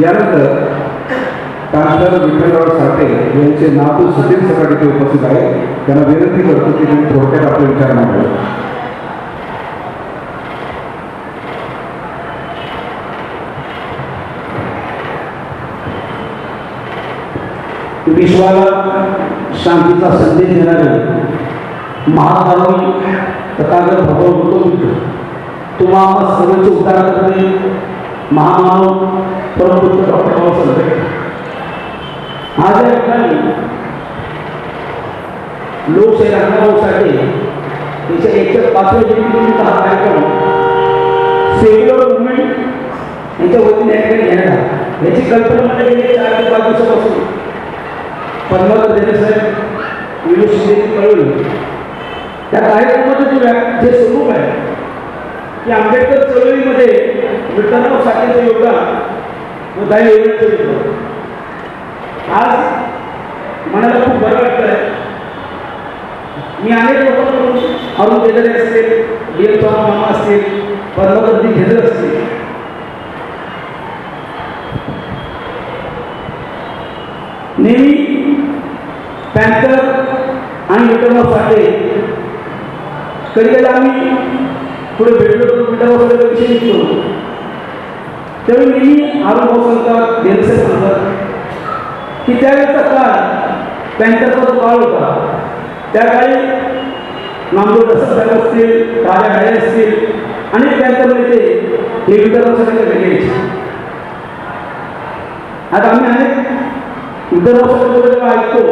यानंतर कामदार विठ्ठलराव साठे यांचे नातू सचिन सकाटे उपस्थित आहे त्यांना विनंती करतो की त्यांनी थोडक्यात आपले विचार मांडावे विश्वाला शांतीचा संदेश देणारे महाकाली तथागत भगवत तुम्हाला तुम्हा उद्धार करणे महामानव परमपुत्र डॉक्टर बाबासाहेब आंबेडकर. आज या ठिकाणी लोकशाही राजकारणासाठी त्याच्या एकशे पाचव्या जयंतीनिमित्त हा कार्यक्रम सेक्युलर मुवमेंट यांच्या वतीने या ठिकाणी घेण्यात आला. याची कल्पना म्हणजे गेली चार ते पाच दिवसापासून. पद्माकर देसाहेब युनिव्हर्सिटी कळवली. त्या कार्यक्रमाचं जे व्याप जे स्वरूप आहे की आंबेडकर चळवळीमध्ये मित्रांनो साठेचं योगदान व दाई योगदानचं योगदान आज मनाला खूप बरं वाटतंय. मी अनेक लोकांकडून अरुण केलेले असतील डी मामा असतील पद्माकर घेतले असतील नेहमी पॅन्थर आणि विठ्ठलराव साठे कधी कधी आम्ही? पुढे भेटलो विठ्ठलराव साठेचा विषय निघतो. त्यावेळी मी अरुण भाऊ सांगतात देवसे सांगतात की त्यावेळेचा काळ पॅन्थरचा जो काळ होता. त्या काळी नामदेव दसर साहेब असतील राजा गाळे असतील अनेक पॅन्थर ते हे विठ्ठलराव आता आम्ही अनेक विठ्ठलराव जेव्हा ऐकतो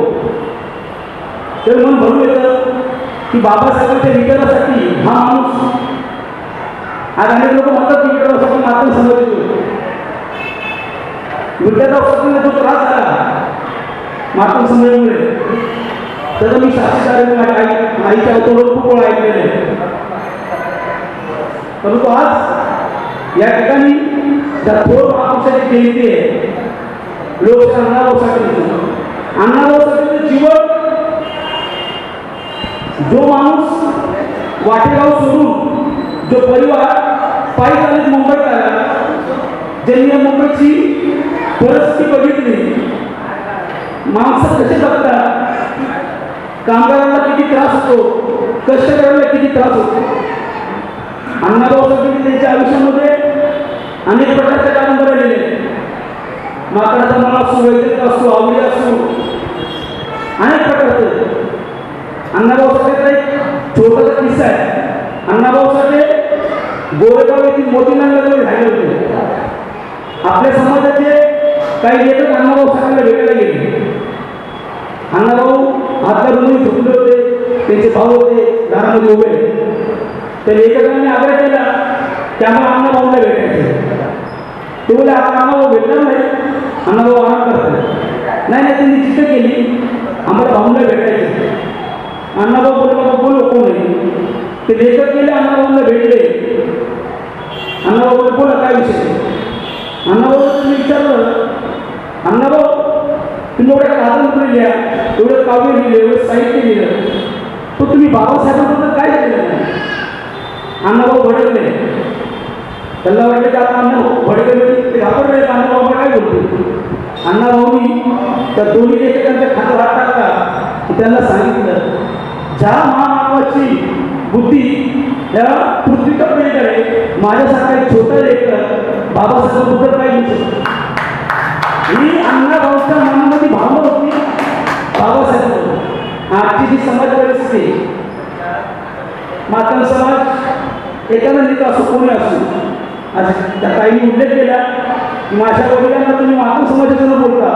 तेव्हा मन भरून येतं की बाबासाहेबांच्या विचारासाठी हा माणूस आज अनेक लोक म्हणतात विठ्ठलरावसाठी जो त्रास झाला. मातृ समजमुळे त्याचं मी साक्षीदार माझ्या आई आईच्या अवतरवर खूप वेळा ऐकलेले परंतु आज या ठिकाणी त्या थोर महापुरुषाची जयंती आहे लोक अण्णाभाऊसाठी अण्णाभाऊसाठी जीवन जो माणूस वाटेगाव सोडून जो परिवार पायी चालत मुंबईत आला ज्यांनी या मुंबईची परिस्थिती बघितली. माणसं कसे जगतात कामगारांना किती त्रास होतो कष्टकऱ्यांना किती त्रास होतो. अण्णाभाऊसाठी त्यांच्या आयुष्यामध्ये अनेक प्रकारच्या कादंबऱ्या लिहिल्या माकडाचा मला असो वैद्यक असो आवडी असो अनेक प्रकारचे अण्णाभाऊ साठेचा एक छोटासा किस्सा आहे. अण्णाभाऊ साठे गोरेगाव येथील मोतीलाल राहिले होते. आपल्या समाजाचे काही लेखक अण्णाभाऊ साठेला भेटायला गेले अण्णाभाऊ हातला रुंदी झोपले होते त्यांचे भाऊ होते दारामध्ये उभे त्या लेखकांनी आग्रह केला त्यामुळे अण्णाभाऊला भेटायचे ते बोले आता अण्णाभाऊ भेटणार नाही अण्णाभाऊ आराम करतात नाही नाही त्यांनी चिठ्ठी केली आम्हाला भाऊला भेटायचे अण्णाभाऊ बोलले बाबा बोलू कोण आहे ते लेखक गेले अण्णाभाऊला भेटले अण्णाभाऊ बोलले बोला काय विषय अण्णाभाऊ तुम्ही विचारलं अण्णाभाऊ तुम्ही एवढ्या कादंबरी लिहा. एवढं काव्य लिहिलं एवढं साहित्य लिहिलं. तो तुम्ही बाबासाहेबांबद्दल काय केलं नाही? अण्णाभाऊ भडकले. त्यांना वाटलं की आता अण्णाभाऊ भडकले ते घाबरले अण्णाभाऊ काय बोलतो अण्णाभाऊनी त्या दोन्ही लेखकांच्या खात्यावर हात टाकला. त्यांना सांगितलं ज्या महामानवाची बुद्धी या पृथ्वीच्या पलीकडे माझ्यासारखा एक छोटा लेखक बाबासाहेबांबद्दल काय लिहू मी अण्णा भाऊच्या मनामध्ये भावना होती. बाबासाहेब आजची जी समाज परिस्थिती मातम समाज एकाला नेत असो कोणी असो. आज त्या ताईने उल्लेख केला की माझ्या वडिलांना तुम्ही मातम समाजाचं बोलता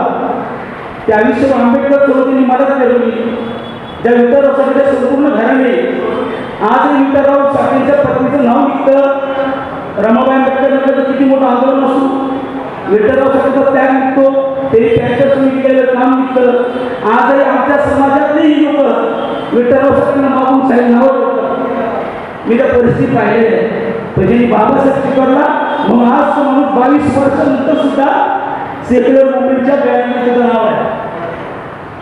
त्या आयुष्यात आंबेडकर चळवळीने मदत केली. ज्या विठ्ठलराव साठेच्या संपूर्ण घराने आज विठ्ठलराव साठेच्या पत्नीचं नाव निघतं. रमाबाई आंबेडकर किती मोठं आंदोलन असू. विठ्ठलराव साठेचा त्याग निघतो त्यांनी त्यांच्या तुम्ही केलेलं काम निघतं. आजही आमच्या समाजातलेही लोक विठ्ठलराव साठेंना मागून साहेब नावं मी त्या परिस्थिती पाहिलेली आहे. म्हणजे ज्यांनी बाबासाहेब शिकवला म्हणून आज तो माणूस बावीस वर्षानंतर सुद्धा सेक्युलर मुवमेंटच्या बॅनर त्याचं नाव आहे.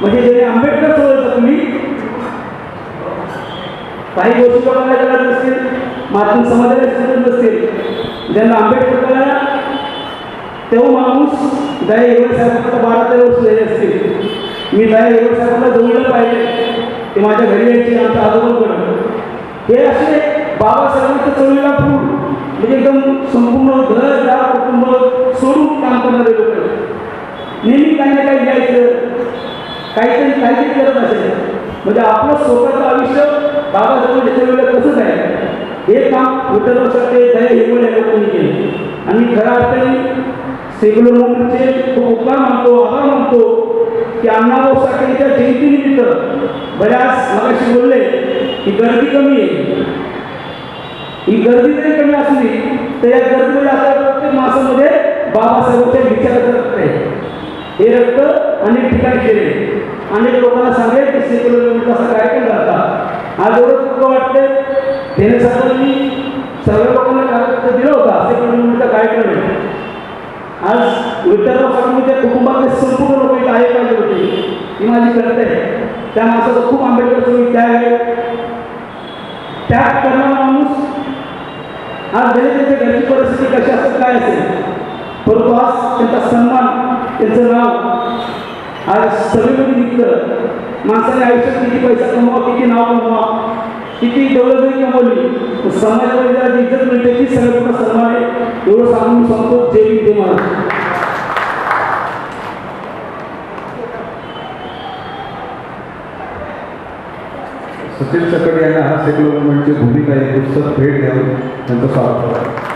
म्हणजे ज्यांनी आंबेडकर चळवळीचा तुम्ही काही गोष्टी बघायला गेला नसतील मातृ समाजाला समजत नसतील. ज्यांना आंबेडकर तो तेव्हा माणूस दया एवढ साहेबांना बारा तेरा वर्ष झाले असतील. मी दया एवढ साहेबांना जवळ पाहिजे. ते माझ्या घरी यायचे आमच्या आजोबांकडं हे असे बाबासाहेबांचं चळवळीला फूल म्हणजे एकदम संपूर्ण घर दार कुटुंब सोडून काम करणारे लोक. नेहमी काही ना काही द्यायचं काहीतरी काहीतरी करत असेल म्हणजे आपलं स्वतःचं आयुष्य बाबासाहेबांच्या चळवळीला कसंच आहे. हे काम विठ्ठलासाठी दया हे या लोकांनी केले. आणि मी खऱ्या अर्थाने सेक्युलर मूवमेंटचे खूप उपकार मानतो आभार मानतो की अण्णाभाऊ साठेच्या जयंतीनिमित्त बऱ्याच मगाशी बोलले की गर्दी कमी आहे. ही गर्दी जरी कमी असली तर या गर्दीमध्ये आपल्या प्रत्येक मासामध्ये बाबासाहेबांच्या विचाराचं रक्त आहे हे रक्त अनेक ठिकाणी गेले. अनेक लोकांना सांगेल की सेक्युलर मूवमेंट असा कार्यक्रम करतात आज एवढं दुःख वाटते सर्वांनी सर्व लोकांना कार्यक्रम दिला होता. सेक्युलर मूवमेंटचा कार्यक्रम आहे. आज विठ्ठलराव साठवणीच्या कुटुंबातले संपूर्ण लोक इथे आहे पाहिजे होते ही माझी करत आहे. त्या माणसाचं खूप आंबेडकर चळवळी त्याग आहे. त्याग करणारा माणूस आज जरी त्यांच्या घरची परिस्थिती कशी असेल काय असेल परंतु आज त्यांचा सन्मान त्यांचं नाव आज सगळीकडे निघतं माणसाने आयुष्यात किती पैसा कमवा किती नाव कमवा किती दौलत जरी कमवली तर समाजामध्ये जरा इज्जत मिळते ती सगळ्यांना मोठा सन्मान आहे. एवढं सांगून सांगतो जय भीम जय महाराज. सचिन सकट यांना हा सेक्युलर मुवमेंटची भूमिका आहे पुस्तक भेट द्यावी त्यांचं स्वागत करा.